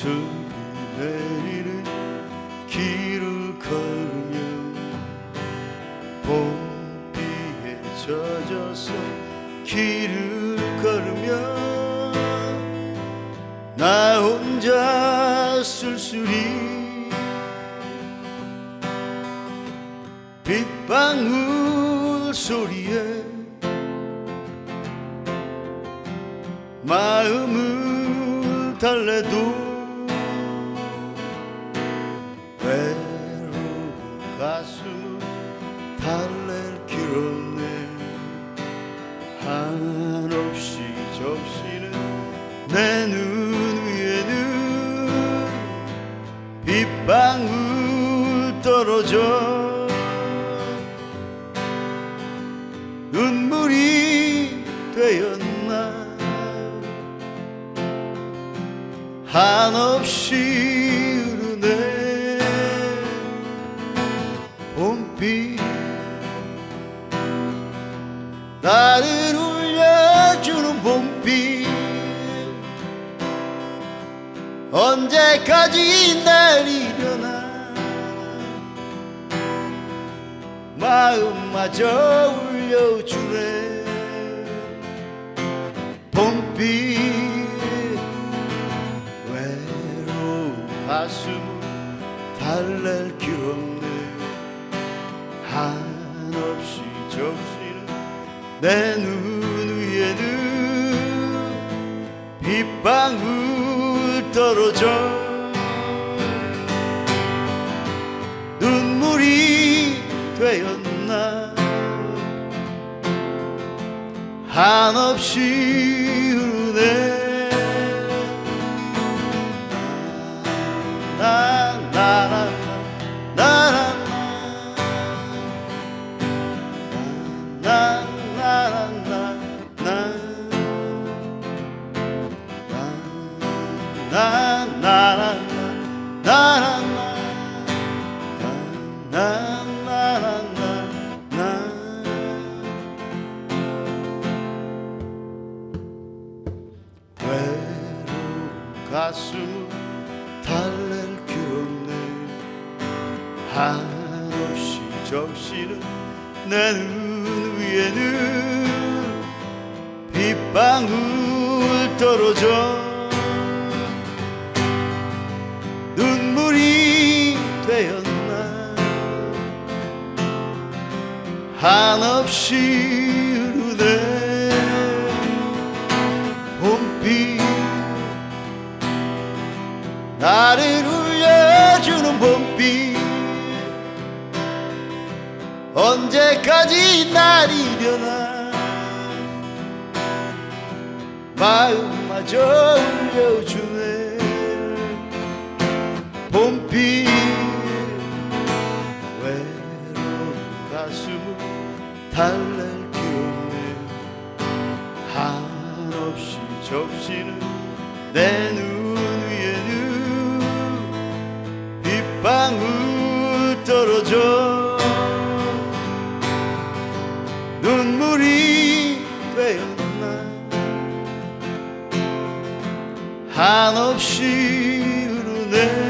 비소리 내리는 길을 걸으며 봄비에 젖어서 길을 걸으며 나 혼자 쓸쓸히 빗방울 소리에 마음을 달래도 한없이 적시는 내 눈 위에는 빗방울 떨어져. 눈물이 되었나. 한없이 흐르네. 봄비 나를 언제까지 내리려나? 마음마저 울려주네. 봄비 외로운 가슴을 달랠 길 없네. 한없이 적시는 내 눈 떨어져 눈물이 되었나? 한없이 흐르네 가슴을 달랠 길 없네 한없이 적시는 내 눈 위에는 빗방울 떨어져 눈물이 되었나 한없이 흐르네 나를 울려주는 봄비. 언제까지 날이려나 마음마저 울려주네. 봄비 외로운 가슴을 달랠 길 없네. 한없이 적시는 내 눈 楽しいるね